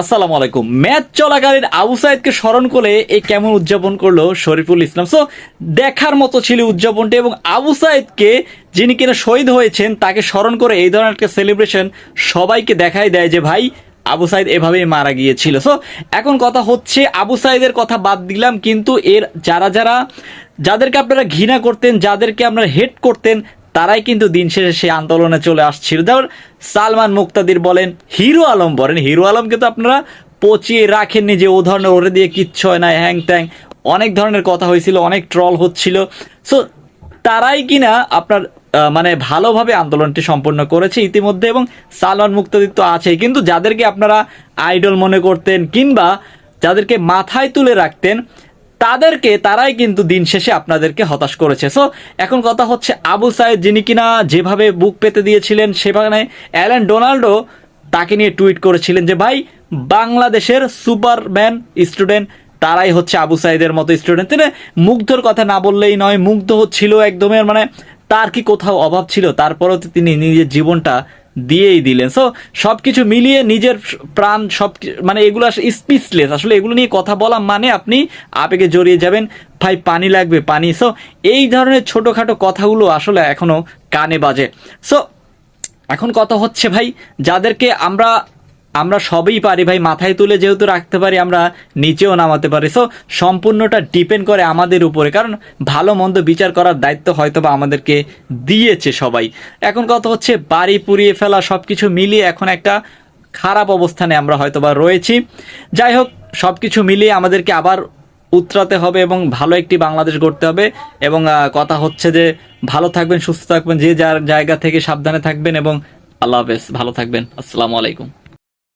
আসসালামু আলাইকুম। ম্যাচ চলাকালীন আবু সাইদকে স্মরণ করে এ কেমন উদযাপন করল শরীফুল ইসলাম? সো দেখার মতো ছিল উদযাপনটি এবং আবু সাইদকে যিনি কিনা শহীদ হয়েছেন, তাকে স্মরণ করে এই ধরনের একটা সেলিব্রেশন সবাইকে দেখাই দেয় যে, ভাই, আবু সাইদ এভাবেই মারা গিয়েছিল। সো এখন কথা হচ্ছে, আবু সাইদের কথা বাদ দিলাম, কিন্তু এর যারা যারা, যাদেরকে আপনারা ঘৃণা করতেন, যাদেরকে আপনারা হেট করতেন তারাই কিন্তু দিন শেষে সেই আন্দোলনে চলে আসছিল। যেমন সালমান মুক্তাদির বলেন, হিরো আলম বলেন, হিরো আলম কিন্তু আপনারা পচিয়ে রাখেননি যে ও ধরনের ওরে দিয়ে কিচ্ছু হয় না, হ্যাং ট্যাং অনেক ধরনের কথা হয়েছিল, অনেক ট্রল হচ্ছিল। সো তারাই কিনা আপনার মানে ভালোভাবে আন্দোলনটি সম্পন্ন করেছে ইতিমধ্যে এবং সালমান মুক্তাদির তো আছেই। কিন্তু যাদেরকে আপনারা আইডল মনে করতেন কিংবা যাদেরকে মাথায় তুলে রাখতেন তাদেরকে তারাই কিন্তু দিন শেষে আপনাদেরকে হতাশ করেছে। সো এখন কথা হচ্ছে আবু সাইদ, যিনি কিনা যেভাবে বুক পেতে দিয়েছিলেন, সেখানে অ্যালেন ডোনাল্ডো তাকে নিয়ে টুইট করেছিলেন যে, ভাই, বাংলাদেশের সুপারম্যান স্টুডেন্ট তারাই হচ্ছে আবু সাইদের মতো স্টুডেন্ট। তিনি মুগ্ধর কথা না বললেই নয়, মুগ্ধ হচ্ছিল একদমের মানে তার কি কোথাও অভাব ছিল? তারপরেও তিনি নিজের জীবনটা দিয়েই দিলেন। সো সব কিছু মিলিয়ে নিজের প্রাণ সব মানে এগুলো স্পিচলেস আসলে এগুলো নিয়ে কথা বলা মানে আপনি আবেগে জড়িয়ে যাবেন। ভাই, পানি লাগবে, পানি। সো এই ধরনের ছোটোখাটো কথাগুলো আসলে এখনও কানে বাজে। সো এখন কথা হচ্ছে ভাই, যাদেরকে আমরা আমরা সবই পারি ভাই, মাথায় তুলে যেহেতু রাখতে পারি, আমরা নিচেও নামাতে পারি। সো সম্পূর্ণটা ডিপেন্ড করে আমাদের উপরে, কারণ ভালো মন্দ বিচার করার দায়িত্ব হয়তো বা আমাদেরকে দিয়েছে সবাই। এখন কথা হচ্ছে, বাড়ি পুড়িয়ে ফেলা সব কিছু মিলিয়ে এখন একটা খারাপ অবস্থানে আমরা হয়তো বা রয়েছি। যাই হোক সব কিছু মিলিয়ে আমাদেরকে আবার উতরাতে হবে এবং ভালো একটি বাংলাদেশ গড়তে হবে এবং কথা হচ্ছে যে ভালো থাকবেন, সুস্থ থাকবেন, যে যার জায়গা থেকে সাবধানে থাকবেন এবং আল্লাহ হাফেজ, ভালো থাকবেন। আসসালামু আলাইকুম।